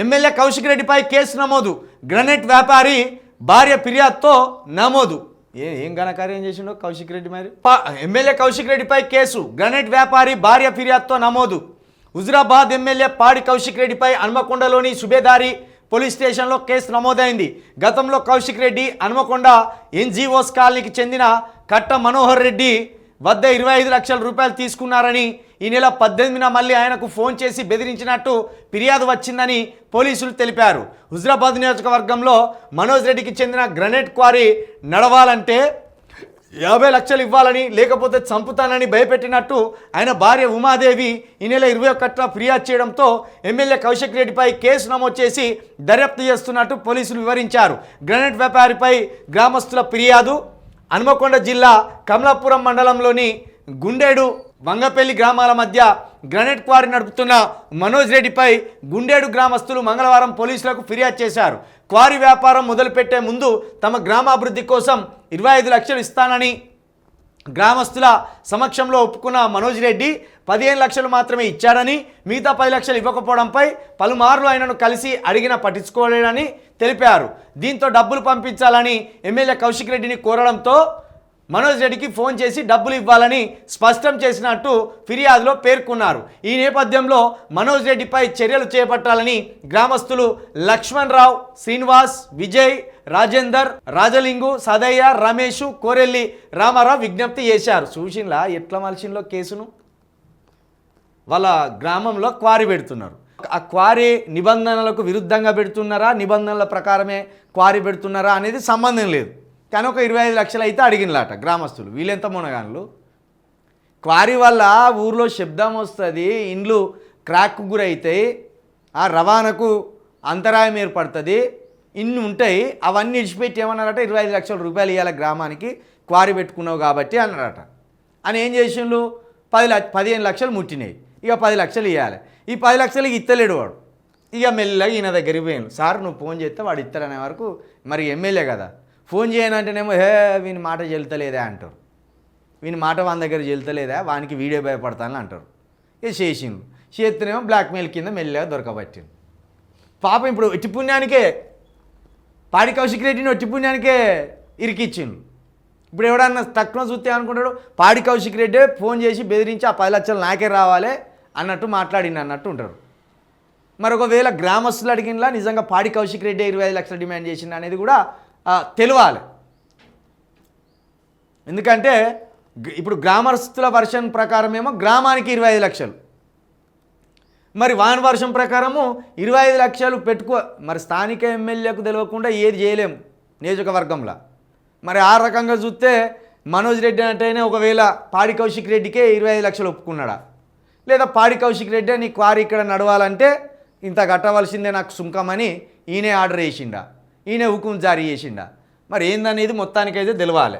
MLA Kaushik రెడ్డిపై case నమోదు. Granite వ్యాపారి భార్య ఫిర్యాదుతో నమోదు. ఏ ఏం ఘనకార్యం చేసిండో కౌశిక్ రెడ్డి మరి? ఎమ్మెల్యే కౌశిక్ రెడ్డిపై కేసు. గ్రనైట్ వ్యాపారి భార్య ఫిర్యాదుతో నమోదు. హుజురాబాద్ ఎమ్మెల్యే పాడి కౌశిక్ రెడ్డిపై హన్మకొండలోని సుబేదారి పోలీస్ స్టేషన్లో కేసు నమోదైంది. గతంలో కౌశిక్ రెడ్డి హన్మకొండ ఎన్జిఓస్ కాలనీకి చెందిన కట్ట మనోహర్ రెడ్డి వద్ద ఇరవై ఐదు లక్షల రూపాయలు తీసుకున్నారని ఈ నెల పద్దెనిమిదిన మళ్ళీ ఆయనకు ఫోన్ చేసి బెదిరించినట్టు ఫిర్యాదు వచ్చిందని పోలీసులు తెలిపారు. హుజరాబాద్ నియోజకవర్గంలో మనోజ్ రెడ్డికి చెందిన గ్రనైట్ క్వారీ నడవాలంటే యాభై లక్షలు ఇవ్వాలని లేకపోతే చంపుతానని భయపెట్టినట్టు ఆయన భార్య ఉమాదేవి ఈ నెల ఇరవై ఒకటిన ఫిర్యాదు చేయడంతో ఎమ్మెల్యే కౌశిక్ రెడ్డిపై కేసు నమోదు చేసి దర్యాప్తు చేస్తున్నట్టు పోలీసులు వివరించారు. గ్రనేట్ వ్యాపారిపై గ్రామస్తుల ఫిర్యాదు హనుమకొండ జిల్లా కమలాపురం మండలంలోని గుండేడు వంగపల్లి గ్రామాల మధ్య గ్రనేట్ క్వారీ నడుపుతున్న మనోజ్ రెడ్డిపై గుండేడు గ్రామస్తులు మంగళవారం పోలీసులకు ఫిర్యాదు చేశారు. క్వారీ వ్యాపారం మొదలుపెట్టే ముందు తమ గ్రామాభివృద్ధి కోసం ఇరవై ఐదు లక్షలు ఇస్తానని గ్రామస్తుల సమక్షంలో ఒప్పుకున్న మనోజ్ రెడ్డి పదిహేను లక్షలు మాత్రమే ఇచ్చాడని మిగతా పది లక్షలు ఇవ్వకపోవడంపై పలుమార్లు ఆయనను కలిసి అడిగిన పట్టించుకోలేడని తెలిపారు. దీంతో డబ్బులు పంపించాలని ఎమ్మెల్యే కౌశిక్ రెడ్డిని కోరడంతో మనోజ్ రెడ్డికి ఫోన్ చేసి డబ్బులు ఇవ్వాలని స్పష్టం చేసినట్టు ఫిర్యాదులో పేర్కొన్నారు. ఈ నేపథ్యంలో మనోజ్ రెడ్డిపై చర్యలు చేపట్టాలని గ్రామస్తులు లక్ష్మణ్ రావు శ్రీనివాస్ విజయ్ రాజేందర్ రాజలింగు సదయ్య రమేష్ కోరెల్లి రామారావు విజ్ఞప్తి చేశారు. చూసిన్లా? ఎట్ల మలిసిన్లో కేసును? వాళ్ళ గ్రామంలో క్వారీ పెడుతున్నారు. ఆ క్వారీ నిబంధనలకు విరుద్ధంగా పెడుతున్నారా? నిబంధనల ప్రకారమే క్వారీ పెడుతున్నారా అనేది సంబంధం లేదు. కానీ ఒక ఇరవై ఐదు లక్షలు అయితే అడిగినలాట గ్రామస్తులు. వీళ్ళెంత మునగాన్లు? క్వారీ వల్ల ఊర్లో శబ్దం వస్తుంది ఇండ్లు క్రాక్ గురైతాయి ఆ రవాణాకు అంతరాయం ఏర్పడుతుంది ఇన్ని ఉంటాయి అవన్నీ ఇడిచిపెట్టి ఏమన్నారట ఇరవై ఐదు లక్షల రూపాయలు ఇవ్వాలి గ్రామానికి క్వారీ పెట్టుకున్నావు కాబట్టి అన్నారట. అని ఏం చేసిండు పది లక్ష పదిహేను లక్షలు ముట్టినాయి. ఇక పది లక్షలు ఇవ్వాలి ఈ పది లక్షలకి ఇత్తలేడు వాడు. ఇక మెల్లగా ఈయన దగ్గరికి పోయాను సార్ నువ్వు ఫోన్ చేస్తే వాడు ఇస్తారనే వరకు మరి ఎమ్మెల్యే కదా. ఫోన్ చేయనంటేనేమో హే వీని మాట చెల్తలేదా అంటారు. వీని మాట వాని దగ్గర చెల్తలేదా? వానికి వీడియో భయపడతానని అంటారు. ఇక చేసిండు చేస్తేనేమో బ్లాక్మెయిల్ కింద మెల్లగా దొరకబట్టింది పాపం ఇప్పుడు ఎట్టి పుణ్యానికే పాడి కౌశిక్ రెడ్డిని ఒట్టి పుణ్యానికే ఇరికిచ్చిండు. ఇప్పుడు ఎవడన్నా తక్కువ చూస్తే అనుకుంటాడు పాడి కౌశిక్ రెడ్డి ఫోన్ చేసి బెదిరించి ఆ పది లక్షలు నాకే రావాలి అన్నట్టు మాట్లాడింది అన్నట్టు ఉంటారు. మరి ఒకవేళ గ్రామస్తులు అడిగినలా నిజంగా పాడి కౌశిక్ రెడ్డి ఇరవై ఐదు లక్షలు డిమాండ్ చేసింది అనేది కూడా తెలియాలి ఎందుకంటే ఇప్పుడు గ్రామస్తుల వర్షన్ ప్రకారం ఏమో గ్రామానికి ఇరవై ఐదు లక్షలు. మరి వాన్ వర్షం ప్రకారము ఇరవై ఐదు లక్షలు పెట్టుకో మరి స్థానిక ఎమ్మెల్యేకు తెలియకుండా ఏది చేయలేం నియోజకవర్గంలో. మరి ఆ రకంగా చూస్తే మనోజ్ రెడ్డి అంటేనే ఒకవేళ పాడి కౌశిక్ రెడ్డికే ఇరవై ఐదు లక్షలు ఒప్పుకున్నాడా? లేదా పాడి కౌశిక్ రెడ్డి నీ క్వారీ ఇక్కడ నడవాలంటే ఇంత కట్టవలసిందే నాకు సుంకమని ఈయనే ఆర్డర్ చేసిండా ఈయన హుకుం జారీ చేసిండా. మరి ఏందనేది మొత్తానికైతే తెలవాలి.